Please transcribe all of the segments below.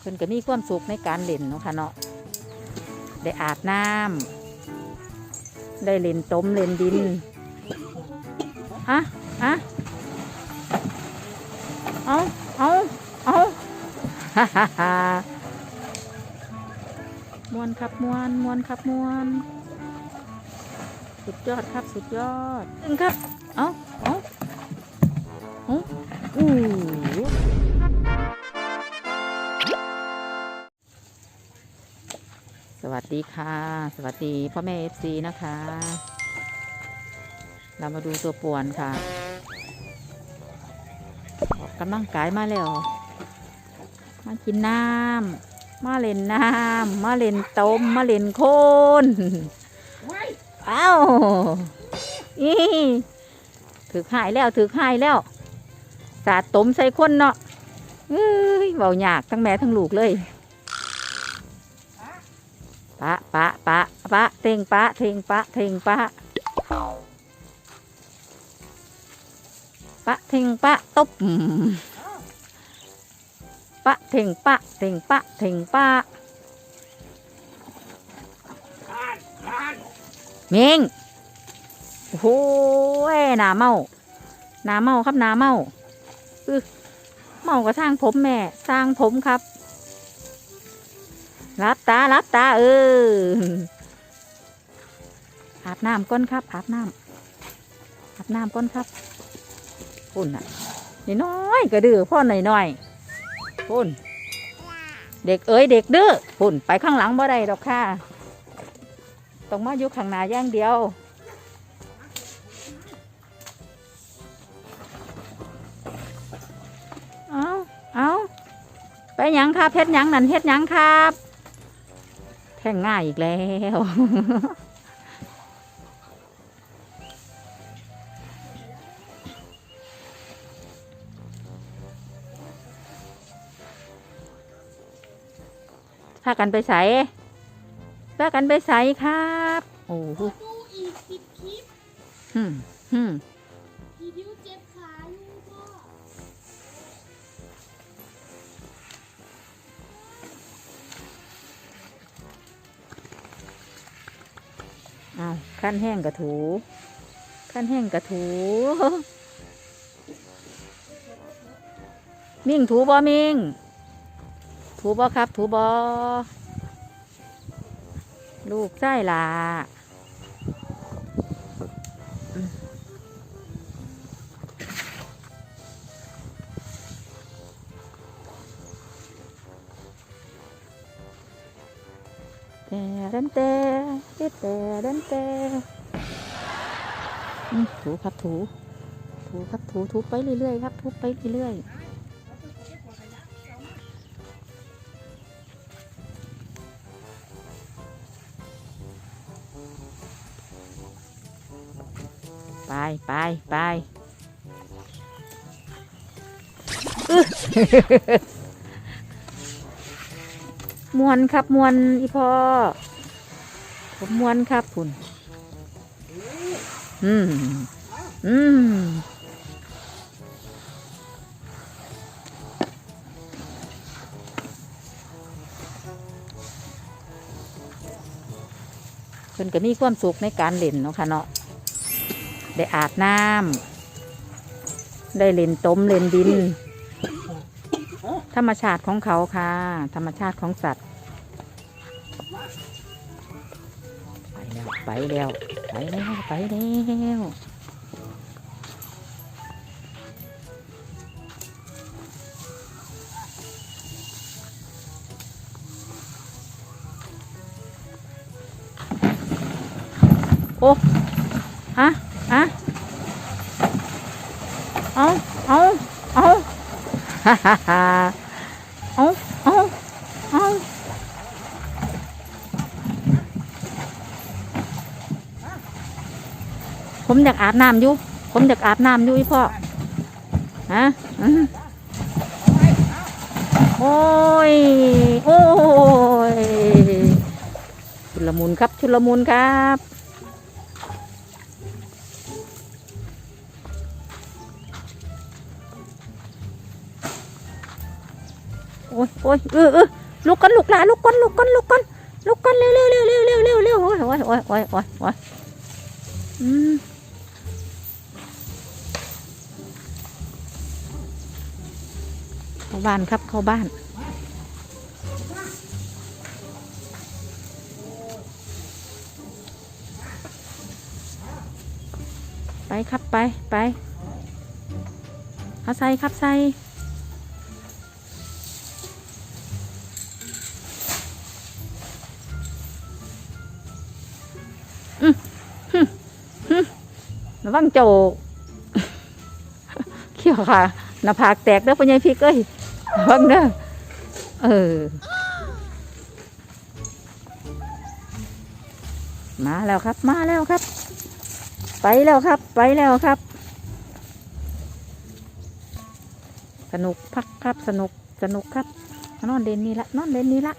เพิ่นก็มีความสุขในการเล่นเนาะค่ะเนาะได้อาบน้ำได้เล่นต้มเล่นดินฮะฮะเอาเอาเอาฮ่าฮ่าฮ่ามวนครับมวนมวนครับมวน สุดยอดครับสุดยอดตึงครับ เอาเอาเอา สวัสดีค่ะ สวัสดีพ่อแม่เอฟซีนะคะ เรามาดูตัวป่วนค่ะออกกำลังกายมาแล้ว มากินน้ำมาเล่นน้ำมาเล่นต้มมาเล่นโคนเอ้าอีถือหายแล้วถือหายแล้ว สาดต้มใส่คนเนาะเอ้ยเบาหยากทั้งแม่ทั้งลูกเลย ปะปะปะปะเทงปะเทงปะเทงปะปะเทงปะตบปะเทงปะเทงปะเทงปะเมงโอ้โหหนาเมาหนาเมาครับหนาเมาอือเมาก็สร้างผมแม่สร้างผมครับ รับตารับตา เอออาบน้ำก้นครับอาบน้ำอาบน้ำก้นครับปุ่นอะนี่น้อยกระดือพ่อหน่อยหน่อยพุ่นเด็กเอ้ยเด็กดื้อพุ่นไปข้างหลังบ่ได้ดอกค่ะต้องมาอยู่ข้างหน้าย่างเดียวเอาเอาไปยังครับเฮ็ดหยังนั่นเฮ็ดหยังครับ แท่งง่ายอีกแล้ว พากันไปใส่พากันไปใส่ครับ โอ้โหดูอีกสิบคลิปฮึมฮึม อ้าวขั้นแห้งกระถู ขั้นแห้งกระถู มิ่งถูบอมิ่ง ถูบอครับ ถูบอลูกไส้ลาอืมแต่เดันแต่ แต่แต่เดันแต่อืมถูครับถู ถูครับถูถูไปเรื่อยๆครับถูไปเรื่อยๆไปไปไปอึ๊ะมวนครับมวนอีพอ ผมมวนครับคุณอืม อืมเพิ่นก็มีความสุขในการเล่นเนาะค่ะเนาะ ได้อาบน้ำ ได้เล่นต้มเล่นดิน ธรรมชาติของเขาค่ะ ธรรมชาติของสัตว์ ไปแล้วไปแล้วไปแล้วไปแล้วโอ้ฮะฮะเอาเอาเอาฮ่าฮ่าฮ่าเอาเอาเอา ผมอยากอาบน้ำอยู่ ผมอยากอาบน้ำอยู่อีพ่อ ฮะโอ้ย โอ้ย ชุลมุนครับ ชุลมุนครับโอ้ยโอ้ยเออเออลุกกันลุกลาลุกกันลุกกันลุกกันลุกกันเร็วเร็วเร็วเร็วเร็วเร็วเร็วโอ้ยโอ้ยโอ้ยโอ้ยโอ้ยอืม บ้านครับเข้าบ้าน ไปครับไปไปเอาใส่ครับใส่อืมหึหึระวังโจกเขี้ยวค่ะหน้าผากแตกเด้อปัญญาพี่เอ้ย ระวังเด้อเออ มาแล้วครับ มาแล้วครับ ไปแล้วครับ ไปแล้วครับ สนุกพักครับ สนุกสนุกครับนอนเด่นนี่ละนอนเด่นนี่ละ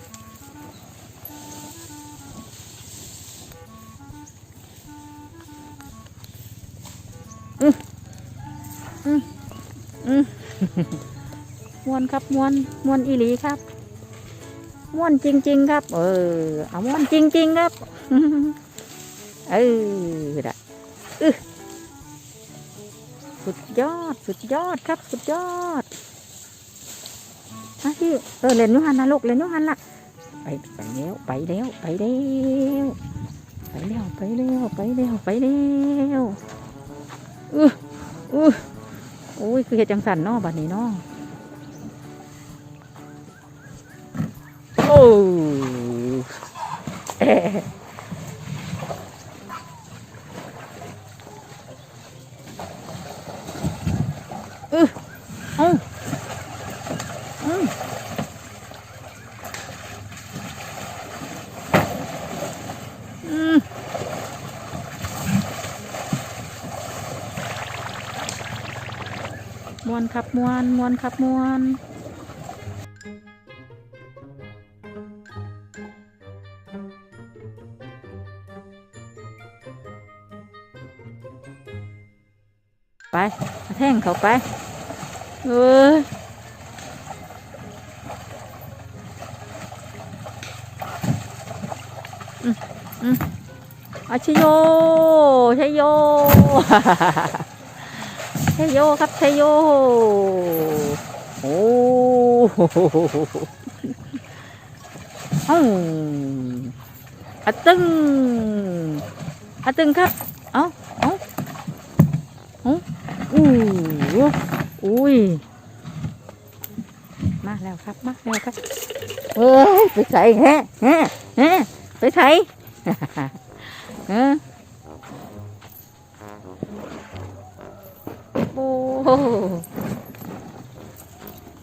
อืมอืมอืม มวนครับมวนมวนอีหลีครับมวนจริง ๆ ครับ เออเอามวนจริง ๆ ครับเออดะสุดยอดสุดยอดครับ สุดยอดมาพี่เออเล่นยูหันนะลูกเล่นยูหันละไปไปแล้วไปแล้วไปแล้วไปแล้วไปแล้วไปแล้วไปแล้วอืออือโอ้ยคือเห็ดจังสันเนาะบัดนี้เนา อ้เอ๊ะเอาอืมอืมมวนครับมวนมวนครับมวน ไปแท่งเขาไปเอ้ยอืมอืมอาชโยชโยชโยครับชโยโอ้อืมอะตึงอะตึงครับ เอาเอาเอา อู้อุ้ย มาแล้วครับ มาแล้วครับ เอ้ย ไปใส่แฮะแฮะแฮะไปใส่เออโอ้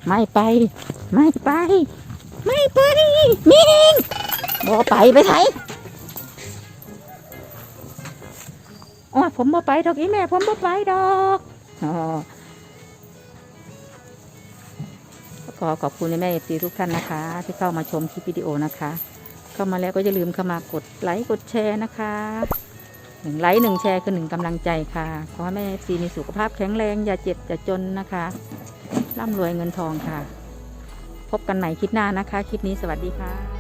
ไม่ไป ไม่ไป ไม่ไปมิงบ่ไปไปใส่โอ้ยผมบ่ไปดอกอีแม่ ผมบ่ไปดอก ขอขอบคุณแม่เอฟซีทุกท่านนะคะ ที่เข้ามาชมคลิปวิดีโอนะคะ เข้ามาแล้วก็อย่าลืมเข้ามากดไลค์กดแชร์นะคะหนึ่งไลค์หนึ่งแชร์คือหนึ่งกำลังใจค่ะขอให้แม่เอฟซีมีสุขภาพแข็งแรงอย่าเจ็บอย่าจนนะคะร่ำรวยเงินทองค่ะ พบกันใหม่คลิปหน้านะคะ คลิปนี้สวัสดีค่ะ